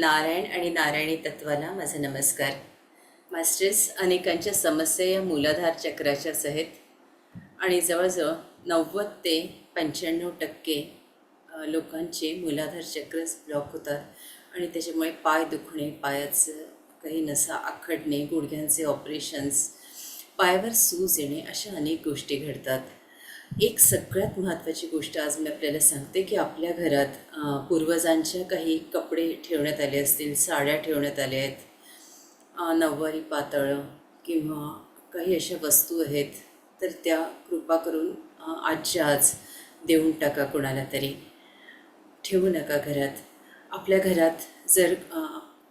नारायण आणि नारायणी तत्वाला माझा नमस्कार. मास्टर्स अनेकांच्या समस्या या मूलाधार चक्राच्याच आहेत आणि जवळजवळ नव्वद ते पंच्याण्णव टक्के लोकांचे मूलाधार चक्रच ब्लॉक होतात आणि त्याच्यामुळे पाय दुखणे पायाचं काही नसा आखडणे गुडघ्यांचे ऑपरेशन्स पायावर सूज येणे अशा अनेक गोष्टी घडतात. एक सगळ्यात महत्त्वाची गोष्ट आज मी आपल्याला सांगते की आपल्या घरात पूर्वजांच्या काही कपडे ठेवण्यात आले असतील साड्या ठेवण्यात आल्या आहेत नववारी नऊवारी पातळं किंवा काही अशा वस्तू आहेत तर त्या कृपा करून आजच्या आज देऊन टाका कोणाला तरी. ठेवू नका घरात. आपल्या घरात जर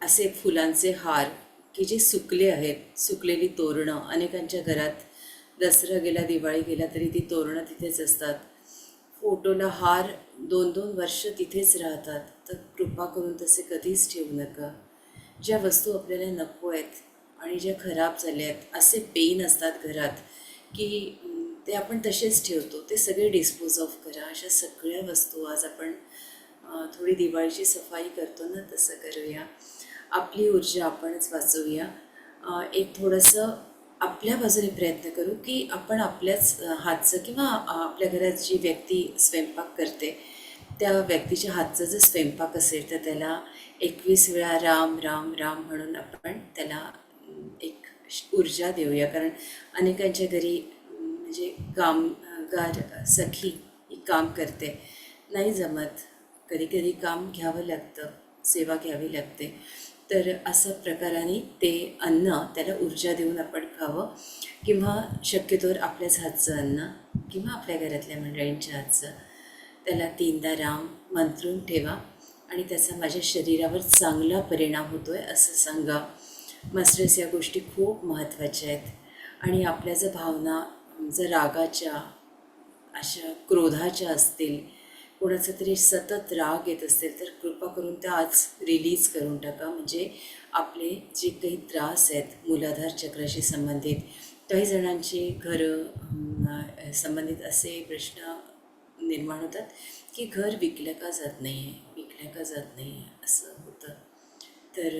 असे फुलांचे हार की जे सुकले आहेत सुकलेली तोरणं अनेकांच्या घरात दसरा गेला दिवाळी गेला तरी ती तोरणं तिथेच असतात. फोटोला हार दोन दोन वर्ष तिथेच राहतात. तर कृपा करून तसे कधीच ठेवू नका. ज्या वस्तू आपल्याला नको आहेत आणि ज्या खराब झाल्या आहेत असे पेन असतात घरात की ते आपण तसेच ठेवतो. ते सगळे डिस्पोज ऑफ करा. अशा सगळ्या वस्तू आज आपण थोडी दिवाळीची सफाई करतो ना तसं करूया. आपली ऊर्जा आपणच वाचवूया. एक थोडंसं आपल्या बाजूने प्रयत्न करू की आपण आपल्याच हातचं किंवा आपल्या घरात जी व्यक्ती स्वयंपाक करते त्या व्यक्तीच्या हातचं जर स्वयंपाक असेल तर त्याला एकवीस वेळा राम राम राम म्हणून आपण त्याला एक श- ऊर्जा देऊया. कारण अनेकांच्या घरी म्हणजे कामगार सखी ही काम करते. नाही जमत. कधी कधी काम घ्यावं लागतं सेवा घ्यावी लागते. तर असं प्रकाराने ते अन्न त्याला ऊर्जा देऊन आपण खावं. किंवा शक्यतोवर आपल्याच हातचं अन्न किंवा आपल्या घरातल्या मंडळींच्या हातचं त्याला तीनदा राम मंत्रून ठेवा. आणि त्याचा माझ्या शरीरावर चांगला परिणाम होतो आहे असं सांगा. मास्टर्स या गोष्टी खूप महत्त्वाच्या आहेत. आणि आपल्या जर भावना जर रागाच्या अशा क्रोधाच्या असतील कोणाचा तरी सतत राग येत असेल तर कृपा करून त्या आज रिलीज करून टाका. म्हणजे आपले जे काही त्रास आहेत मूलाधार चक्राशी संबंधित काही जणांची घरं संबंधित असे प्रश्न निर्माण होतात की घर विकलं का जात नाही आहे विकल्या का जात नाही आहे असं होतं. तर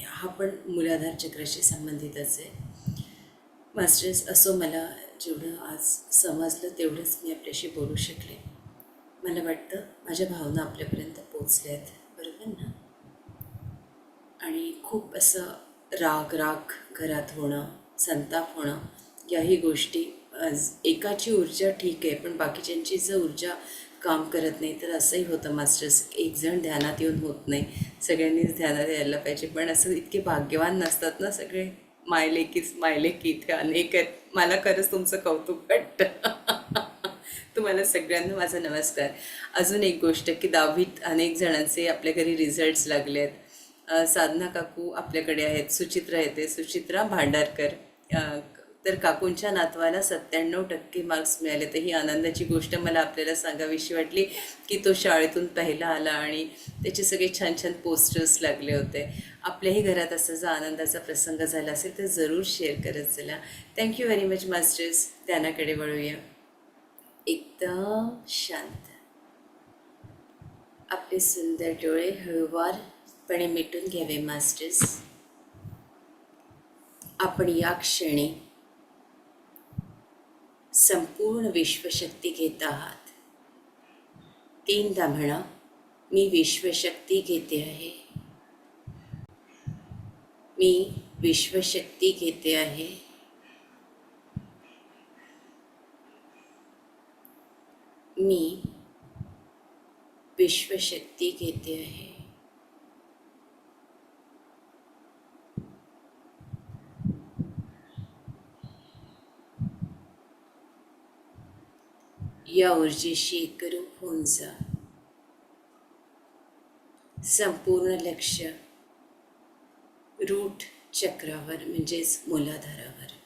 हा पण मूलाधार चक्राशी संबंधितच आहे. मास्टर्स असो मला जेवढं आज समजलं तेवढंच मी आपल्याशी बोलू शकले. मला वाटतं माझ्या भावना आपल्यापर्यंत पोचल्या आहेत. बरोबर ना? आणि खूप असं राग राग घरात होणं संताप होणं याही गोष्टी एकाची ऊर्जा ठीक आहे पण बाकीच्यांची जर ऊर्जा काम करत नाही तर असंही होतं मास्टर्स. एक जण ध्यानात येऊन होत नाही. सगळ्यांनीच ध्यानात यायला पाहिजे. पण असं इतके भाग्यवान नसतात ना सगळे? मायलेकीच मायलेकी इथे अनेक आहेत. मला खरंच तुमचं कौतुक वाटतं. तुम्हाला सगळ्यांना माझा नमस्कार. अजून एक गोष्ट की दहावीत अनेक जणांचे आपल्या घरी रिझल्ट्स लागले आहेत साधना काकू आपल्याकडे आहेत सुचित्रा येते. सुचित्रा भांडारकर तर काकूंच्या नातवाला सत्त्याण्णव टक्के मार्क्स मिळाले. तर ही आनंदाची गोष्ट मला आपल्याला सांगावीशी वाटली की तो शाळेतून पहिला आला आणि त्याचे सगळे छान छान पोस्टर्स लागले होते. आपल्याही घरात असा जर आनंदाचा प्रसंग झाला असेल तर जरूर शेअर करत चला. Thank you very much masters त्यानाकडे वळूया. एकदम शांत। आपले सुंदर डोळे हळूवारपणे मिटून घ्यावे, मास्टर्स. आपण या क्षणी संपूर्ण विश्वशक्ती घेत आहात. तीनदा म्हणा, मी विश्वशक्ती घेते आहे. मी विश्वशक्ती घेते आहे. मी विश्वशक्ती घेते आहे. या ऊर्जेशी एकरूप होऊन जा. संपूर्ण लक्ष रूट चक्रावर म्हणजेच मूलाधारावर.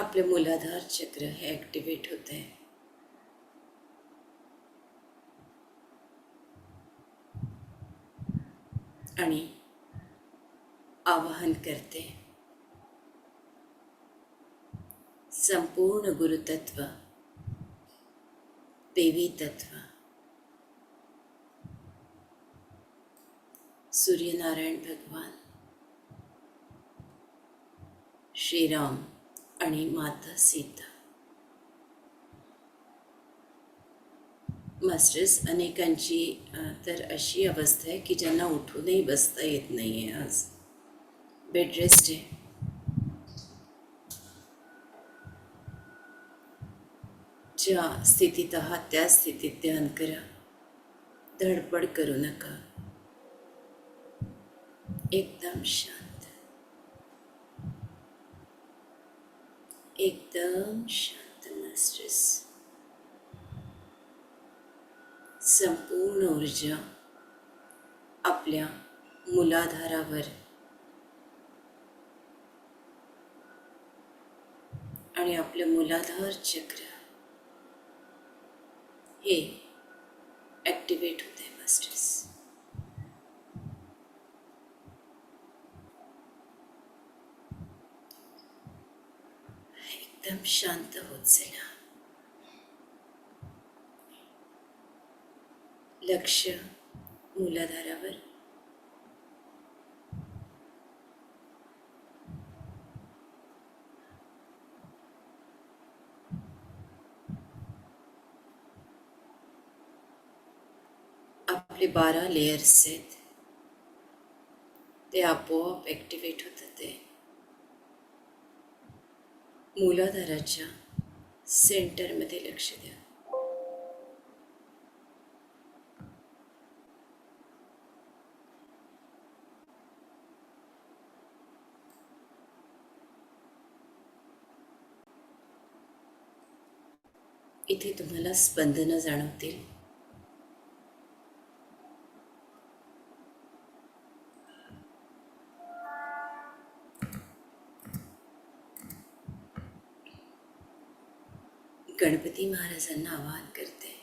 आपले मूलाधार चक्र हे ॲक्टिवेट होत. आहे आणि आवाहन करते. संपूर्ण गुरुतत्व देवी तत्व. सूर्यनारायण भगवान. श्रीराम. आणि माता सीता मास्टर्स अनेकांची तर अशी अवस्था आहे की ज्यांना उठूनही बसता येत नाही आहे आज. बेड रेस्ट आहे. ज्या स्थितीत आहात त्या स्थितीत ध्यान करा. धडपड करू नका. एकदम शांत एकदम शांत मास्टर्स संपूर्ण ऊर्जा आपल्या मुलाधारावर. आणि आपलं मुलाधार चक्र हे ॲक्टिवेट होते मास्टर्स एकदम शांत होत चला. लक्ष मूलाधारावर. आपले बारा लेयर्स आहेत. ते आपोआप ॲक्टिवेट होतात ते. मूलाधाराच्या सेंटरमध्ये लक्ष द्या. इथे तुम्हाला स्पंदनं जाणवतील. गणपती महाराजांना आवाहन करते.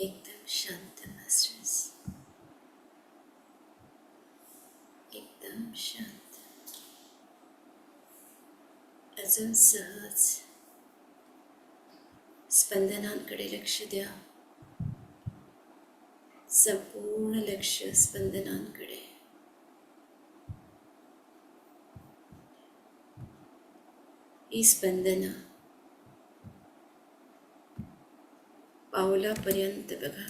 एकदम शांत मास्टर्स एकदम शांत अजून सहज स्पंदनांकडे लक्ष द्या संपूर्ण लक्ष स्पंदनांकडे ही स्पंदना पावलापर्यंत बघा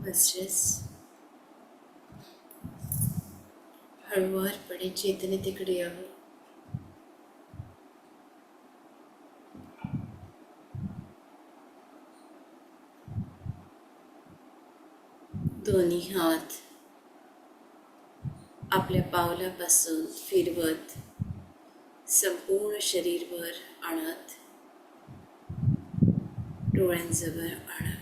मस्टर्स चेतने तिकडे यावं. दोन्ही हात आपल्या पावलापासून फिरवत संपूर्ण शरीरभर आणत डोळ्यांजवळ आणत.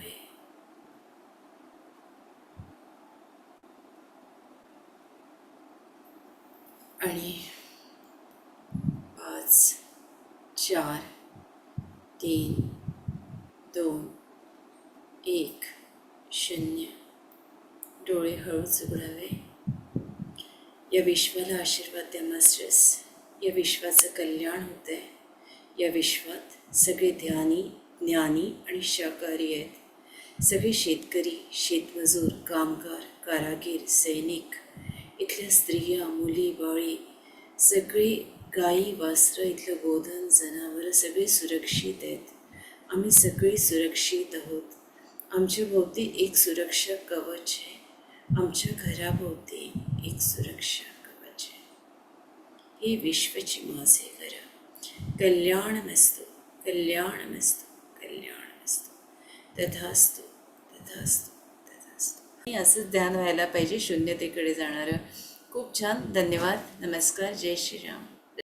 या विश्वाला आशीर्वाद द्या मास्टर्स या विश्वाचं कल्याण होतं आहे या विश्वात सगळे ध्यानी ज्ञानी आणि शाकाहारी आहेत. सगळे शेतकरी शेतमजूर कामगार कारागीर सैनिक इथल्या स्त्रिया मुली बाळी सगळी गाई वासरं इथलं गोधन जनावरं सगळे सुरक्षित आहेत. आम्ही सगळे सुरक्षित आहोत. आमच्या भोवती एक सुरक्षा कवच आहे. आमच्या घराभोवती एक सुरक्षा कवच आहे. हे विश्वची माझे घर. कल्याणमस्तु कल्याणमस्तु कल्याणमस्तु तथास्तु तथास्तु तथास्तु. आणि असंच ध्यान व्हायला पाहिजे शून्यतेकडे जाणारं. खूप छान. धन्यवाद. नमस्कार. जय श्रीराम.